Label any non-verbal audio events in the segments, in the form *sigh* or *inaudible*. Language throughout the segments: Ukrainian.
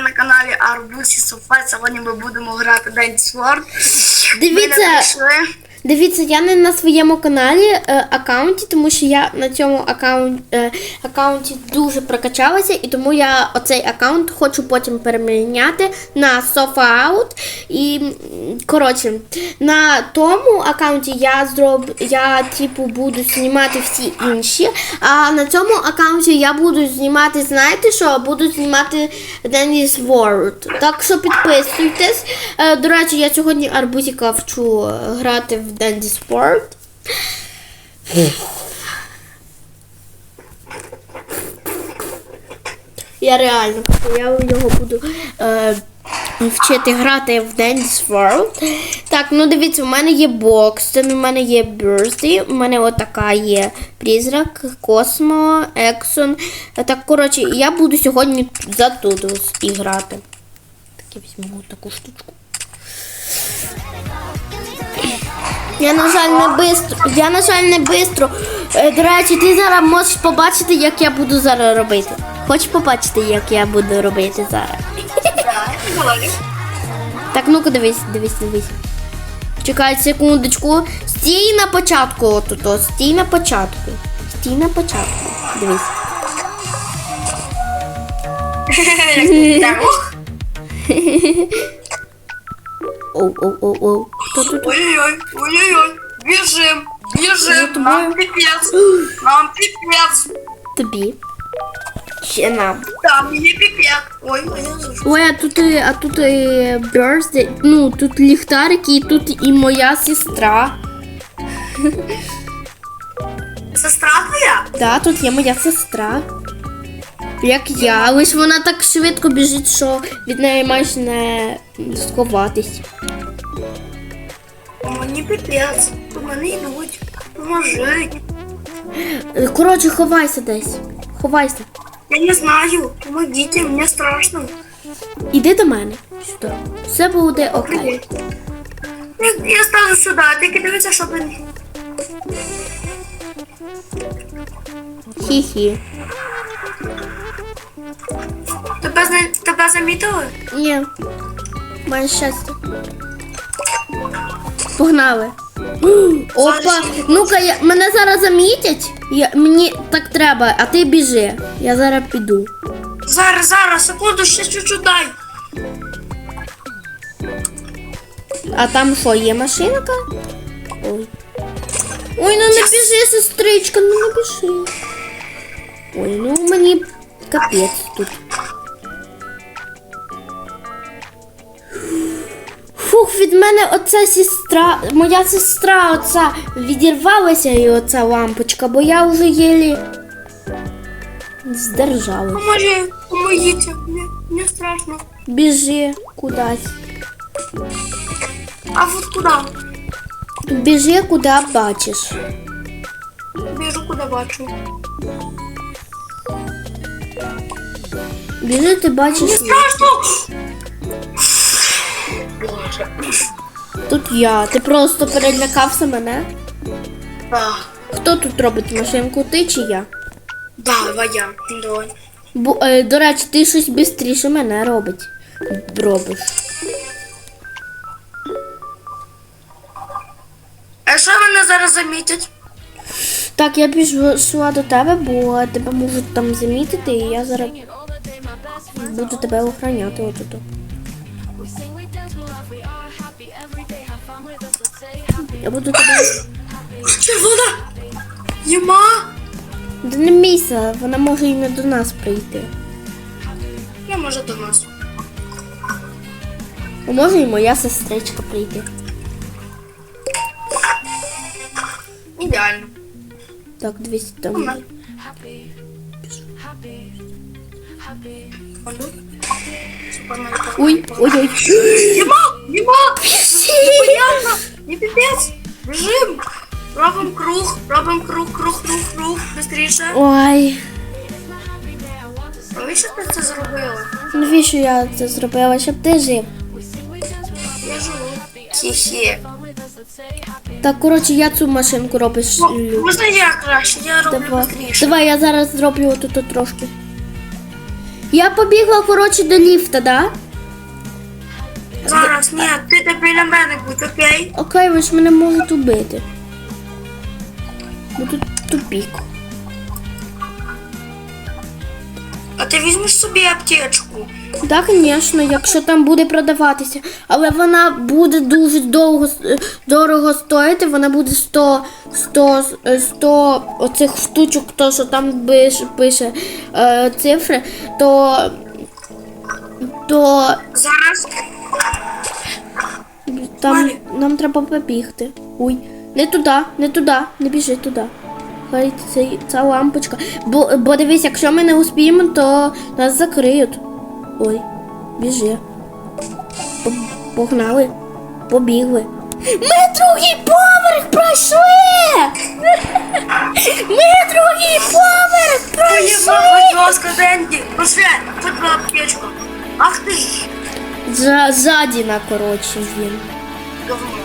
на каналі Арбусі Софа. Сьогодні ми будемо грати Dance World. Дивіться. Ми не прийшли. Дивіться, я не на своєму каналі е, аккаунті, тому що я на цьому аккаунт, е, аккаунті дуже прокачалася, і тому я оцей аккаунт хочу потім переміняти на SofaOut. І коротше, на тому аккаунті я зроб, я типу буду знімати всі інші. А на цьому аккаунті я буду знімати, знаєте що? Буду знімати Dennis World. Так що підписуйтесь. Е, До речі, я сьогодні Арбузіка вчу е, грати в Dennis World. Я реально я його буду е, вчити грати в Dance World. Так, ну дивіться, у мене є бокс, у мене є Birthday, у мене отака є призрак, Космо, Ексон. Е, Так, коротше, я буду сьогодні за Тудус і грати. Так, я візьму таку штучку. Я, на жаль, не бистро. Я, на жаль, не бистро. Е, До речі, ти зараз можеш побачити, як я буду зараз робити. Хочеш побачити, як я буду робити зараз? Так, ну-ка дивись, дивись, дивись. Чекай секундочку. Стій на початку отут, от, стій на початку. Стій на початку. Дивись. *laughs* Оу, оу, оу, оу. Хто тут? Ой-ой-ой, ой-ой-ой. Біжим, біжим. Нам піпець. *gasps* Нам піпець. Тобі. Ще нам. Там є піпець. Ой, ой, я зажу. Ой, а тут, і- а тут і birthday, ну, тут ліхтарики, і тут і моя сестра. *laughs* Сестра твоя? Да, тут є моя сестра. Як я, лиш вона так швидко біжить, що від неї майже не сховатись. Мені піпець. До мене йдуть. Поможіть. Е, Коротше, ховайся десь. Ховайся. Я не знаю. Помогите, мені страшно. Іди до мене. Сюди. Все буде окей. Я, я стану сюди, тільки дивіться, щоб не... Хі-хі. Тебе, тебе замітили? Ні. Має щастя. Погнали. *gasps* Опа, ну-ка, я, мене зараз замітять. Я, мені так треба, а ти біжи. Я зараз піду. Зараз, зараз, секунду, ще чуть-чуть дай. А там що, є машинка? Ой. Ой, ну не біжи, сестричка, ну не біжи. Ой, ну мені капець тут. Від мене оця сестра, моя сестра оця відірвалася і оця лампочка, бо я вже єлі здержала. Поможи, помогите, мне, мне страшно. Біжи кудись. А вот куда? Біжи куди бачиш. Біжу, куди бачу. Біжи, ти бачиш. Мені страшно! Я. Ти просто перелякався мене. Да, Хто тут робить машинку? Ти чи я? да, я. Давай. Бо, е, до речі, ти щось швидше мене робить. Робиш. А що мене зараз замітять? Так, я пішла до тебе, бо тебе можуть там замітити, і я зараз буду тебе охороняти отут. Я буду тебе. Червона! Єма! Да не мійся, вона може і не до нас прийти. Я може до нас. А може і моя сестричка прийти. Ідеально. Так, 200 там. Вона. Ой, ой, ой. Єма! Єма! *laughs* Непонятно! Не пипец! Бежим! Робим круг, робим круг, круг, круг, круг. Быстріше. Ой. Навіщо ти це зробила? Навіщо я це зробила, щоб ти жив? Я живу. Хі-хі. Так, коротше, я цю машинку робиш. О, Можна я краще? Я роблю Давай. быстріше. Давай, я зараз зроблю тут трошки. Я побігла, коротше, до ліфта, да? Зараз, ні, ти так біля мене будь, окей? Окей, ви ж мене можуть убити. Бо тут тупік. А ти візьмеш собі аптечку. Так, звісно, якщо там буде продаватися. Але вона буде дуже довго е, дорого стоїти, вона буде 100, 100, е, 100 оцих штучок, то що там пише, пише е, цифри, то, то Зараз. Там Малі. нам треба побігти. Ой, не туди, не туди, не біжи туди. Хай цей, ця лампочка. Бо, бо дивись, якщо ми не успіємо, то нас закриють. Ой, біжи. Погнали. Побігли. Ми другий поверх пройшли! *laughs* Ми другий поверх пройшли! Будь ласка, Денді. Пошли, би аптечку. Ах ти. За, ззаді на коротше він. Говно.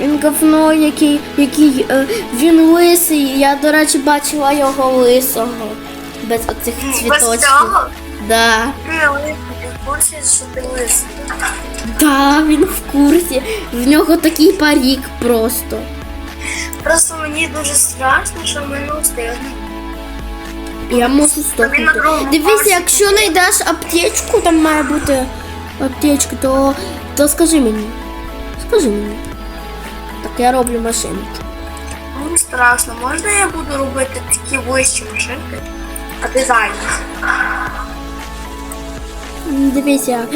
Він говно, який, який е, він лисий. Я, до речі, бачила його лисого. Без оцих Без цвіточків. цього? Да. Ти лисий, ти в курсі, що ти лисий? Да, він в курсі. В нього такий парік просто. Просто мені дуже страшно, що ми не встигнемо. Я можу стопнути. Дивись, якщо знайдеш аптечку, там має бути аптечка, то, то скажи мені. Мені. Так я роблю машинку. Мені страшно. Можна я буду робити такі вищі машинки? А? М, Дивися.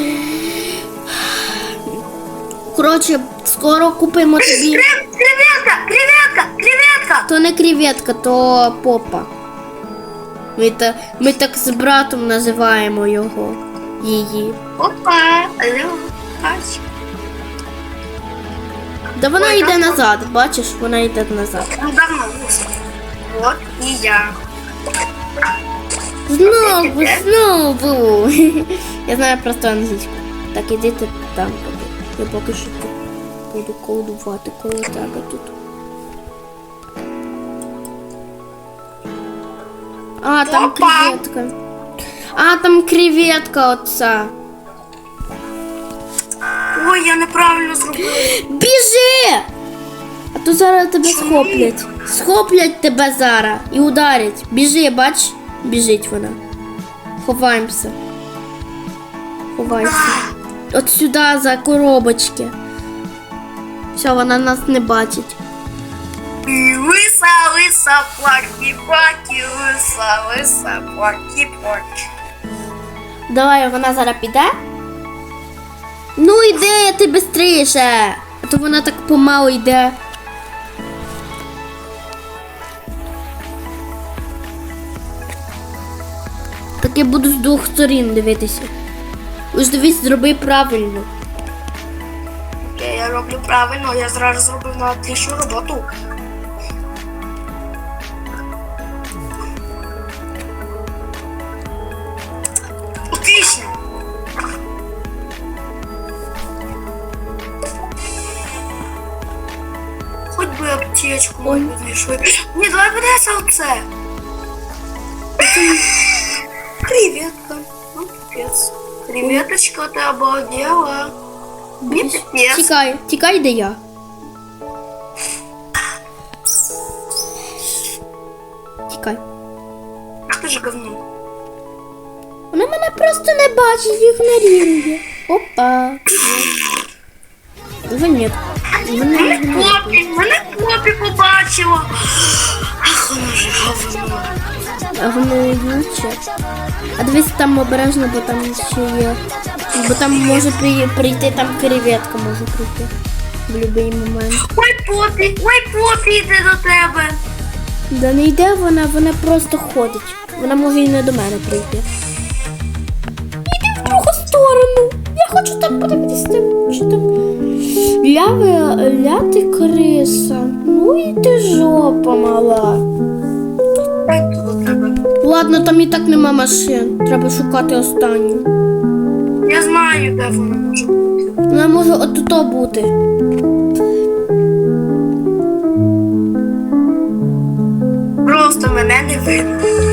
Коротше, скоро купимо тобі. Креветка! Креветка! Креветка! То не креветка, то попа. Ми, та, ми так з братом називаємо його. Її. Опа! Алло! Ась. Да вона Ой, йде назад, бачиш, вона йде назад. Ну давно уже. Вот и я. Знову, знову. *laughs* Я знаю просто англійську. Так, іди ти там. Я поки що тут буду колдувати коло тебе тут. А, там Опа. креветка. А, там креветка оця. Ой, я неправильно зробила. Біжи! А то зараз тебе схоплять. Схоплять тебе зараз і ударять. Біжи, бач, біжить вона. Ховаємося. Ховайся. От сюди за коробочки. Все, вона нас не бачить. И лыса, лыса, плаки, плаки, лыса, лыса, плаки, плаки. Давай, вона зараз піде. Ну йди ти швидше. А то вона так помало йде. Так я буду з двох сторін дивитися. Ось дивись, зроби правильно. Окей, я роблю правильно, я зразу зробив на отличну роботу. аптечку Ой. ми знайшли. Ні, давай подивися оце. Креветка. Ну, пипец. Креветочка, ты обалдела. Не пипец. Тікай, тікай, де я. Тікай. Ах ты же говно. Вона мене просто не бачить, ігнорує. Опа. Вже ні. Мене Мене ігнорує. попі, побачила. Ах, воно ж говно. А вони юче. А дивись там обережно, бо там ще є. Бо там може прийти, там креветка може прийти. В будь-який момент. Ой, попі, ой, попі йде до тебе. Да не йде вона, вона просто ходить. Вона може і не до мене прийти. Іди в другу сторону. Хочу там подивитися, там, що там. Ляви, ляти криса. Ну і ти жопа мала. Ладно, там і так нема машин. Треба шукати останню. Я знаю, де вона може бути. Вона може отуто бути. Просто мене не видно.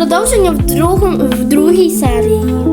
Продовження в, другому, в другій серії.